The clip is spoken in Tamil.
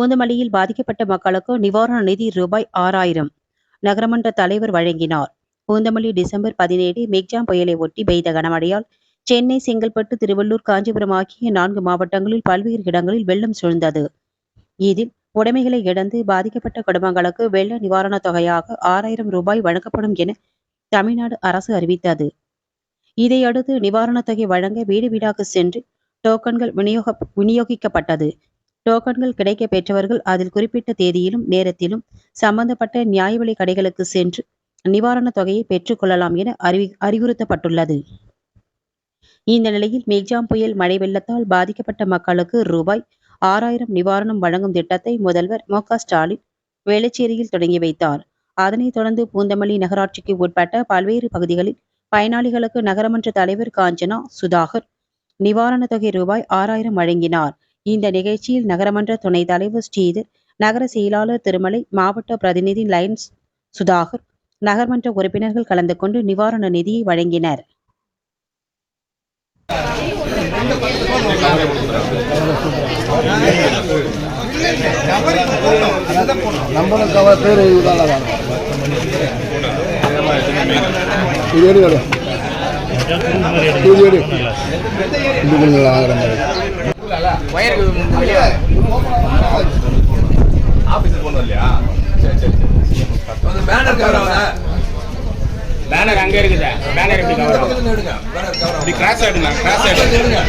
பூந்தமல்லியில் பாதிக்கப்பட்ட மக்களுக்கு நிவாரண நிதி ரூபாய் ஆறாயிரம் நகரமன்ற தலைவர் வழங்கினார். பூந்தமல்லி டிசம்பர் பதினேழு மெக்ஜாம் புயலை ஒட்டி பெய்த கனமழையால் சென்னை செங்கல்பட்டு திருவள்ளூர் காஞ்சிபுரம் ஆகிய நான்கு மாவட்டங்களில் பல்வேறு இடங்களில் வெள்ளம் சூழ்ந்தது. இதில் உடைமைகளை இழந்து பாதிக்கப்பட்ட குடும்பங்களுக்கு வெள்ள நிவாரணத் தொகையாக ஆறாயிரம் ரூபாய் வழங்கப்படும் என தமிழ்நாடு அரசு அறிவித்தது. இதையடுத்து நிவாரணத் தொகை வழங்க வீடு வீடாக சென்று டோக்கன்கள் விநியோக விநியோகிக்கப்பட்டது. டோக்கன்கள் கிடைக்க பெற்றவர்கள் அதில் குறிப்பிட்ட தேதியிலும் நேரத்திலும் சம்பந்தப்பட்ட நியாய விலை கடைகளுக்கு சென்று நிவாரணத் தொகையை பெற்றுக்கொள்ளலாம் என அறிவி அறிவுறுத்தப்பட்டுள்ளது. இந்த நிலையில் மேக்ஜாம் புயல் மழை வெள்ளத்தால் பாதிக்கப்பட்ட மக்களுக்கு ரூபாய் ஆறாயிரம் நிவாரணம் வழங்கும் திட்டத்தை முதல்வர் மு ஸ்டாலின் வேளச்சேரியில் தொடங்கி வைத்தார். அதனைத் தொடர்ந்து பூந்தமல்லி நகராட்சிக்கு உட்பட்ட பல்வேறு பகுதிகளில் பயனாளிகளுக்கு நகரமன்ற தலைவர் காஞ்சனா சுதாகர் நிவாரணத் தொகை ரூபாய் ஆறாயிரம் வழங்கினார். இந்த நிகழ்ச்சியில் நகரமன்ற துணைத் தலைவர் ஸ்ரீதர் நகர செயலாளர் திருமலை மாவட்ட பிரதிநிதி லைன்ஸ் சுதாகர் நகர்மன்ற உறுப்பினர்கள் கலந்து கொண்டு நிவாரண நிதியை வழங்கினர். இது மாதிரி ஆபீஸுக்கு போனது இல்லையா? சரி சரி சரி. பேனர் கவர் பேனர் அங்க இருக்குது. பேனர் எப்படி கவர் இப்படி கிராஸ் ஆயிடுங்க கிராஸ் ஆயிடுங்க எடுங்க.